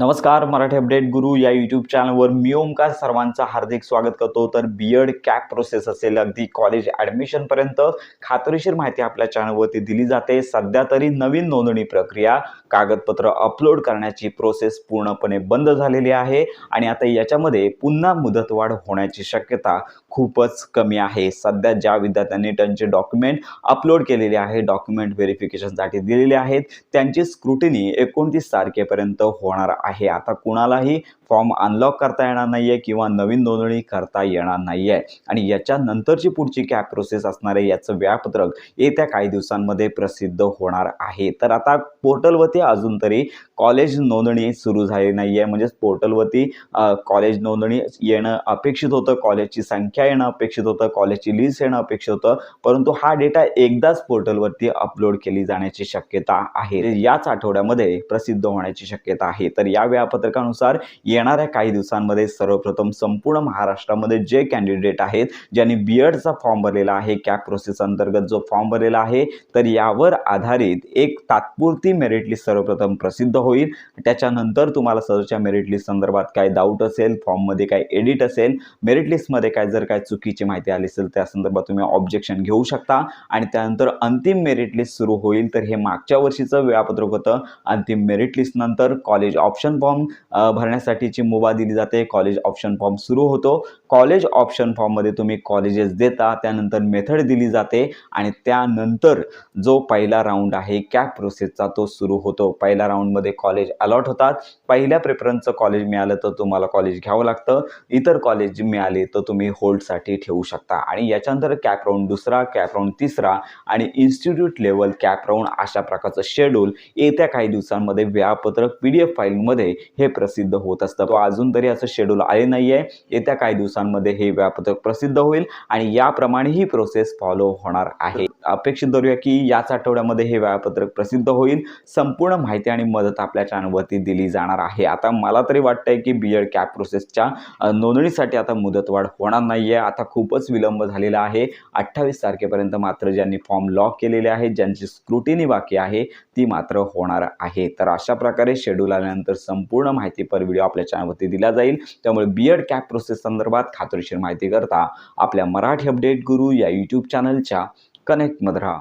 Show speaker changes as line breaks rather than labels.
नमस्कार मराठी अपडेट गुरु या यूट्यूब चॅनलवर मी ओमकार सर्वांचं हार्दिक स्वागत करतो. तर बी एड कॅप प्रोसेस असेल अगदी कॉलेज ॲडमिशनपर्यंत खात्रीशीर माहिती आपल्या चॅनलवरती दिली जाते. सध्या तरी नवीन नोंदणी प्रक्रिया कागदपत्र अपलोड करण्याची प्रोसेस पूर्णपणे बंद झालेली आहे आणि आता याच्यामध्ये पुन्हा मुदतवाढ होण्याची शक्यता खूपच कमी आहे. सध्या ज्या विद्यार्थ्यांनी त्यांचे डॉक्युमेंट अपलोड केलेले आहे डॉक्युमेंट व्हेरिफिकेशनसाठी दिलेले आहेत त्यांची स्क्रुटिनी एकोणतीस तारखेपर्यंत होणार आहे. आहे. आता कुणालाही फॉर्म अनलॉक करता येणार नाही आहे किंवा नवीन नोंदणी करता येणार नाही आहे आणि याच्यानंतरची पुढची काय प्रोसेस असणार आहे याचं वेळापत्रक येत्या काही दिवसांमध्ये प्रसिद्ध होणार आहे. तर आता पोर्टलवरती अजून तरी कॉलेज नोंदणी सुरू झाली नाही आहे म्हणजेच पोर्टलवरती कॉलेज नोंदणी येणं अपेक्षित होतं कॉलेजची संख्या येणं अपेक्षित होतं कॉलेजची लिस्ट येणं अपेक्षित होतं परंतु हा डेटा एकदाच पोर्टलवरती अपलोड केली जाण्याची शक्यता आहे. याच आठवड्यामध्ये प्रसिद्ध होण्याची शक्यता आहे. तर या वेळापत्रकानुसार येणाऱ्या काही दिवसांमध्ये सर्वप्रथम संपूर्ण महाराष्ट्रामध्ये जे कॅन्डिडेट आहेत ज्यांनी बी एडचा फॉर्म भरलेला आहे कॅप प्रोसेस अंतर्गत जो फॉर्म भरलेला आहे तर यावर आधारित एक तात्पुरती मेरिट लिस्ट सर्वप्रथम प्रसिद्ध हो होईल. त्याच्यानंतर तुम्हाला सदरच्या मेरिट लिस्ट संदर्भात काय डाऊट असेल फॉर्ममध्ये काय एडिट असेल मेरिट लिस्टमध्ये काय जर काय चुकीची माहिती आली असेल त्या संदर्भात तुम्ही ऑब्जेक्शन घेऊ शकता. आणि त्यानंतर अंतिम मेरिट लिस्ट सुरू होईल. तर हे मागच्या वर्षीचं वेळापत्रक होतं. अंतिम मेरिट लिस्ट नंतर कॉलेज ऑप्शन फॉर्म भरण्यासाठीची मुभा दिली जाते. कॉलेज ऑप्शन फॉर्म सुरू होतो. कॉलेज ऑप्शन फॉर्ममध्ये तुम्ही कॉलेजेस देता. त्यानंतर मेथड दिली जाते. आणि त्यानंतर जो पहिला राऊंड आहे कॅप प्रोसेसचा तो सुरू होतो. पहिल्या राऊंडमध्ये कॉलेज अलॉट होतात. पहिल्या प्रेफरन्सचं कॉलेज मिळालं तर तुम्हाला कॉलेज घ्यावं लागतं. इतर कॉलेज मिळाले तर तुम्ही होल्डसाठी ठेवू शकता. आणि याच्यानंतर कॅप राऊंड दुसरा कॅप राऊंड तिसरा आणि इन्स्टिट्यूट लेवल कॅप राऊंड अशा प्रकारचं शेड्यूल येत्या काही दिवसांमध्ये वेळापत्रक पी डी एफ फाईलमध्ये हे प्रसिद्ध होत असतं. तो अजून तरी असं शेड्यूल आले नाही आहे येत्या काही दिवसांमध्ये हे वेळापत्रक प्रसिद्ध होईल आणि याप्रमाणे ही प्रोसेस फॉलो होणार आहे. अपेक्षित धरूया की याच आठवड्यामध्ये हे वेळापत्रक प्रसिद्ध होईल. संपूर्ण माहिती आणि मदत आपल्या चॅनलवरती दिली जाणार आहे. आता मला तरी वाटतंय की बी एड कॅप प्रोसेसच्या नोंदणीसाठी आता मुदतवाढ होणार नाही आहे आता खूपच विलंब झालेला आहे. अठ्ठावीस तारखेपर्यंत मात्र ज्यांनी फॉर्म लॉक केलेले आहेत ज्यांची स्क्रुटिनी बाकी आहे ती मात्र होणार आहे. तर अशा प्रकारे शेड्यूल आल्यानंतर संपूर्ण माहितीपर व्हिडिओ आपल्या चॅनलवरती दिला जाईल. त्यामुळे बी एड कॅप प्रोसेस संदर्भात खात्रीशीर माहिती करता आपल्या मराठी अपडेट गुरु या यूट्यूब चॅनलच्या कनेक्टमध्ये राहा.